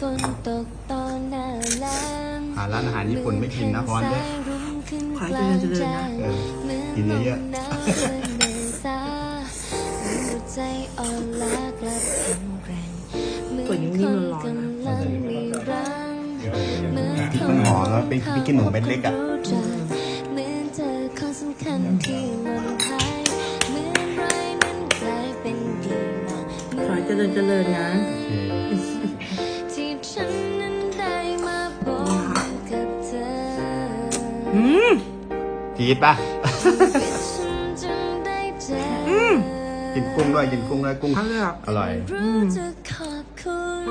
ฝนตกตอนหน้าแล้งหาร้านอาหารญี่ปุ่นไม่กินนะเพราะว่าเยอะขอให้เจริญเจริญนะเออกินเยอะใจอ่อนล้ากลับแข็งแกร่งเหมืตัวอนนิ่คมนๆร้อนๆนะกำลังมีรังเหมือนพริกมันหอมแล้วเป็นพริกขี้หนูเม็ดเล็กอะรู้จักเหมือนเจอของสำคัญที่มันหายเหมือนไรนั้นกลายเป็นดีมากเหมืขออนให้เจริญเจริญนะ อืมจี๊ดป่ะฉันจึงได้เจออกินกุ้งด้วยกินกุ้งด้วยกุ้ง อร่อยอะอร่อยไม่รู้จะขอบคุณ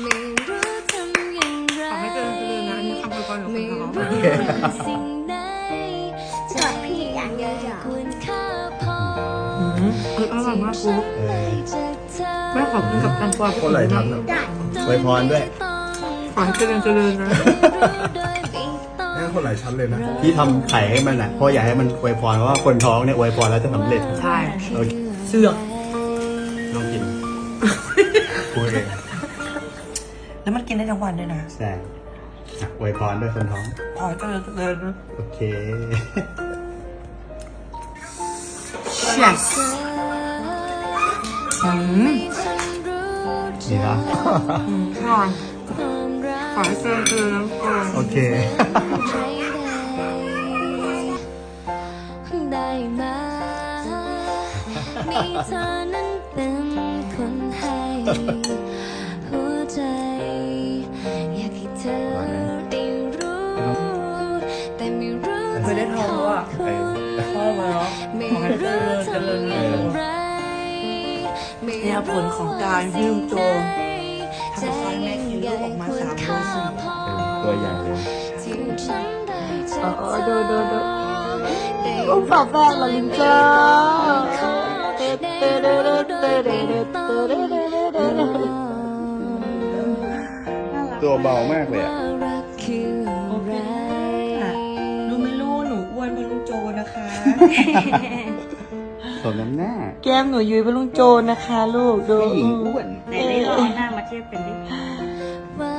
ไม่รู้ทำอย่างไรขอให้เจริญเจริญนะอันนี้คำพยพรของไม่คนรู้เขาว่าสิ่งใดจะพี่อย่างใหญ่ควรค่าพออืมเอออร่อยมากที่กูฉันได้จากเธอแม่ขอบคุณกับแตงกวาคนไหลทำนะอวยพรด้วย ขอให้เจริญเจริญนะแม่ คนหลายชั้นเลยนะ ที่ทำไข่ให้มันอะเพราะอยากให้มันอวยพรเพราะว่าคนท้องเนี่ยอวยพรแล้วจะสำเร็จใช่โอเคเสือกลองกินพูดเองแล้วมันกินได้ทั้งวันด้วยนะใช่อะอวยพรด้วยคนท้องขอให้เจริญเจริญนะโอเค yes อืมนี่นะอืมอร่อย ขอให้เจริญเจริญนะกูโอเค ได้มามีเธอนั้นเป็นคนให้หัวใจ อยากให้เธอได้รู้ แต่ไม่รู้ไม่ได้ท้องอะจะขอบคุณพ่อมาแล้วไม่ขอให้เจรู้ริญเจริญทำอนะย่างไรไม่เนี่ยผลของการยืมโจร ทำใจให้แม่กินลูกออกมาสามโลสี่ตัวใหญ่เลยที่ฉันได้จากเออเออดูดูดูได้ลูกฝาแฝดเหรอลินจ้าได้รู้โดยไม่ต้องตัวเบามากเลยว่าอะรักคืออะไรรู้ไม่รู้หนูอ้วนเป็นลูกโจนะคะ สมน้ำหน้าแก้มหนูยุ้ยเป็นลุงโจรนะคะ ลูกดูผู้หญิงอ้วนไหนนี่เราเอาหน้ามาเทียบกันดิ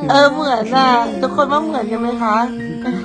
เออเหมือนน่ะทุกคนว่าเหมือนกันไหมคะว